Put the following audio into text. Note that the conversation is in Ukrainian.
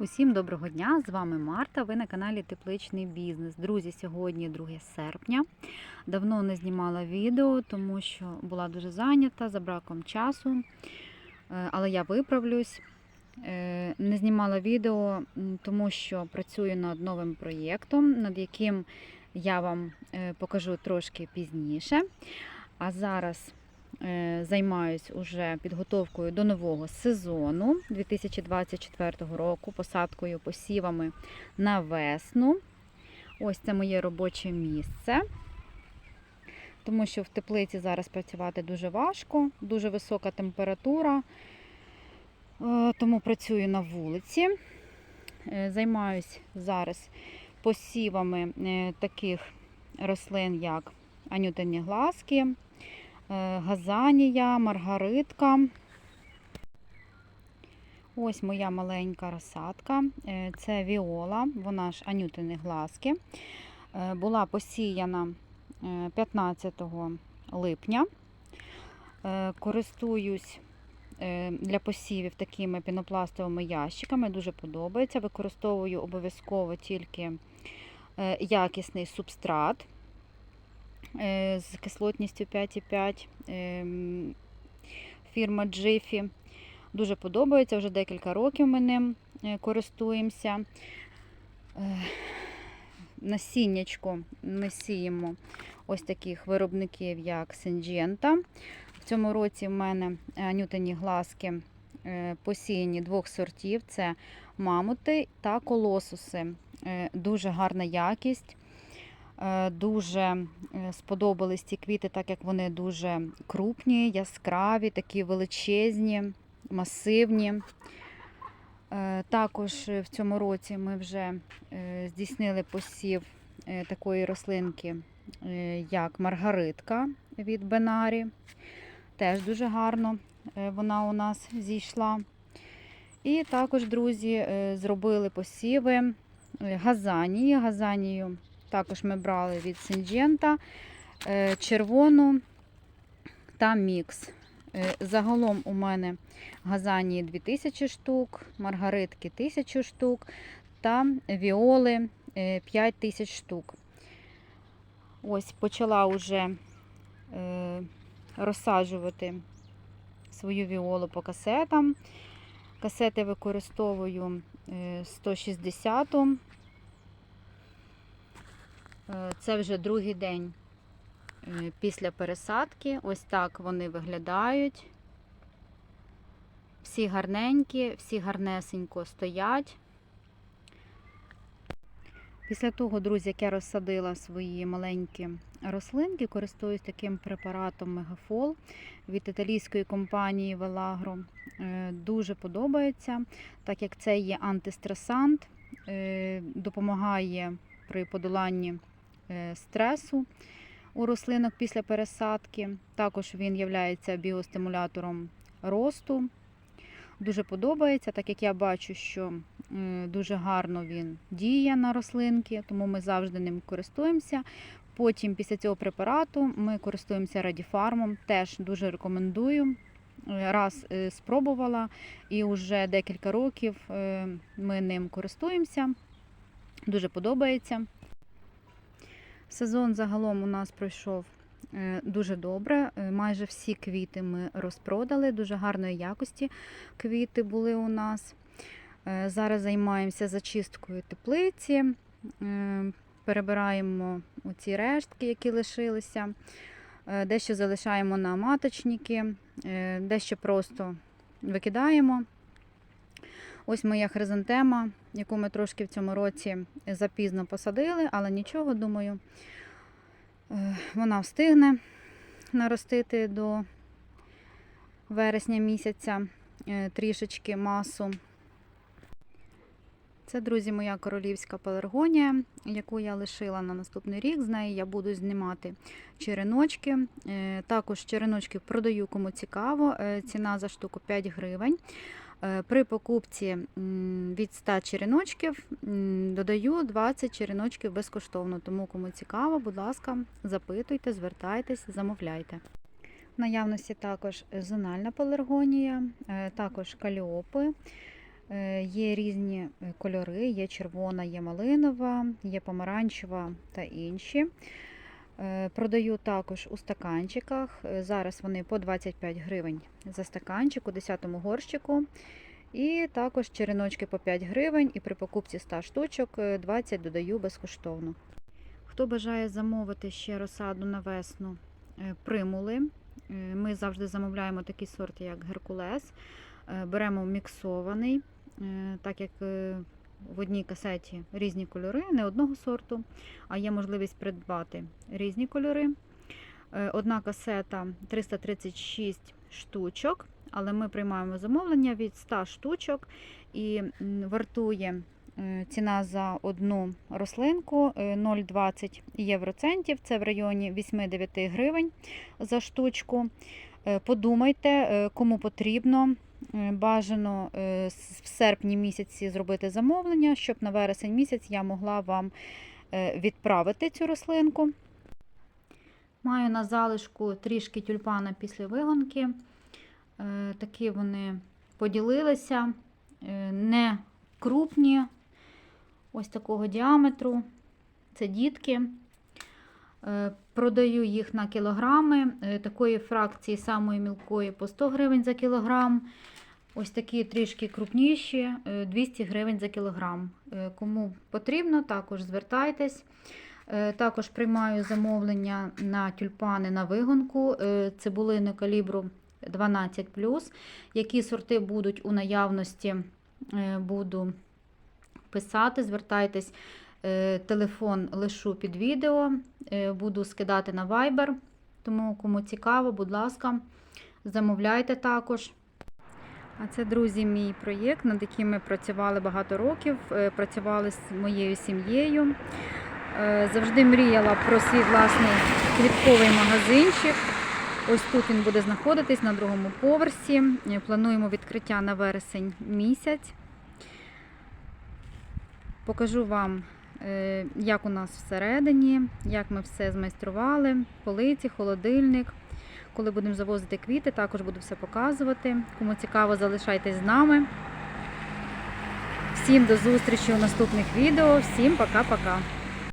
Усім доброго дня! З вами Марта. Ви на каналі Тепличний Бізнес. Друзі, сьогодні 2 серпня. Давно не знімала відео, тому що була дуже зайнята за браком часу. Е, Але я виправлюсь. Е, Не знімала відео, тому що працюю над новим проєктом, над яким я вам е, покажу трошки пізніше. А зараз займаюсь уже підготовкою до нового сезону 2024 року, посадкою посівами на весну. Ось це моє робоче місце. Тому що в теплиці зараз працювати дуже важко, дуже висока температура, е, тому працюю на вулиці. Е, Займаюсь зараз посівами е, таких рослин, як анютині глазки, е, газанія, маргаритка. Ось моя маленька розсадка. Е, Це віола, вона ж анютини глазки. Е, Була посіяна е, 15 липня. Е, Користуюсь е, для посівів такими пінопластовими ящиками, дуже подобається. Використовую обов'язково тільки е, якісний субстрат е, з кислотністю 5,5 ем, фірма Jiffy. Дуже подобається, вже декілька років ми ним е, користуємося. Е, Насіннячко ми сіємо ось таких виробників, як Синджента. В цьому році в мене анютині глазки е, посіяні двох сортів: це мамути та колосуси. Е, Дуже гарна якість. Е, Дуже е, сподобались ці квіти, так як вони дуже крупні, яскраві, такі величезні, масивні. Е, Також в цьому році ми вже здійснили посів такої рослинки, як маргаритка від Бенарі. Теж дуже гарно вона у нас зійшла. І також, друзі, зробили посіви газанії. Газанію також ми брали від Синджента, е, червону та мікс. Е, Загалом у мене газанії 2000 штук, маргаритки 1000 штук та віоли е, 5000 штук. Ось почала вже е, розсаджувати свою віолу по касетам. Касети використовую е, 160. Е, Це вже другий день е, після пересадки. Ось так вони виглядають. Всі гарненькі, всі гарнесенько стоять. Після того, друзі, як я розсадила свої маленькі рослинки, користуюсь таким препаратом Мегафол від італійської компанії Велагро. Е, Дуже подобається, так як це є антистресант, е, допомагає при подоланні е, стресу у рослинок після пересадки. Також він є біостимулятором росту. Дуже подобається, так як я бачу, що е, дуже гарно він діє на рослинки, тому ми завжди ним користуємося. Потім після цього препарату ми користуємося радіфармом. Теж дуже рекомендую. Е, Раз е, спробувала і вже декілька років е, ми ним користуємося. Дуже подобається. Сезон загалом у нас пройшов е, дуже добре. Е, Майже всі квіти ми розпродали, дуже гарної якості квіти були у нас. Е, Зараз займаємося зачисткою теплиці, перебираємо оці рештки, які лишилися. Дещо залишаємо на маточники, дещо просто викидаємо. Ось моя хризантема, яку ми трошки в цьому році запізно посадили, але нічого, думаю, е, вона встигне наростити до вересня місяця е, трішечки масу. Це, друзі, моя королівська пеларгонія, яку я лишила на наступний рік. З неї я буду знімати череночки. Е, Також череночки продаю кому цікаво. Ціна за штуку 5 гривень. Е, При покупці від 100 череночків додаю 20 череночків безкоштовно. Тому кому цікаво, будь ласка, запитуйте, звертайтесь, замовляйте. В наявності також зональна пеларгонія, е, також каліопи, Е, Є різні кольори, є червона, є малинова, є помаранчева та інші. Е, Продаю також у стаканчиках. Е, Зараз вони по 25 гривень за стаканчик у 10 горщику. І також череночки по 5 гривень, і при покупці 100 штучок е, 20 додаю безкоштовно. Хто бажає замовити ще розсаду на весну е, примули, е, ми завжди замовляємо такий сорт, як Геркулес. Е, Беремо міксований, е, так як е, в одній касеті різні кольори, не одного сорту, а є можливість придбати різні кольори. Е, Одна касета 336 штучок, але ми приймаємо замовлення від 100 штучок і вартує е, ціна за одну рослинку е, 0,20 євроцентів. Це в районі 8-9 гривень за штучку. Е, Подумайте, е, кому потрібно. Е, Бажано е, в серпні місяці зробити замовлення, щоб на вересень місяць я могла вам е, відправити цю рослинку. Маю на залишку трішки тюльпана після вигонки. Такі вони поділилися, не крупні, ось такого діаметру. Це дітки. Е, Продаю їх на кілограми. Е, Такої фракції самої мілкої по 100 гривень за кілограм. Ось такі трішки крупніші, е, 200 гривень за кілограм. Е, Кому потрібно, також звертайтесь. Е, Також приймаю замовлення на тюльпани на вигонку, е, цибулини калібру 12 Які сорти будуть у наявності, е, буду писати. Звертайтесь. Е, Телефон лишу під відео, е, буду скидати на Viber. Тому, кому цікаво, будь ласка, замовляйте також. А це, друзі, мій проєкт, над яким ми працювали багато років. Е, Працювали з моєю сім'єю. Завжди мріяла про свій власний квітковий магазинчик. Ось тут він буде знаходитись на другому поверсі. Плануємо відкриття на вересень місяць. Покажу вам, як у нас всередині, як ми все змайстрували, полиці, холодильник. Коли будемо завозити квіти, також буду все показувати. Кому цікаво, залишайтесь з нами. Всім до зустрічі у наступних відео. Всім пока-пока.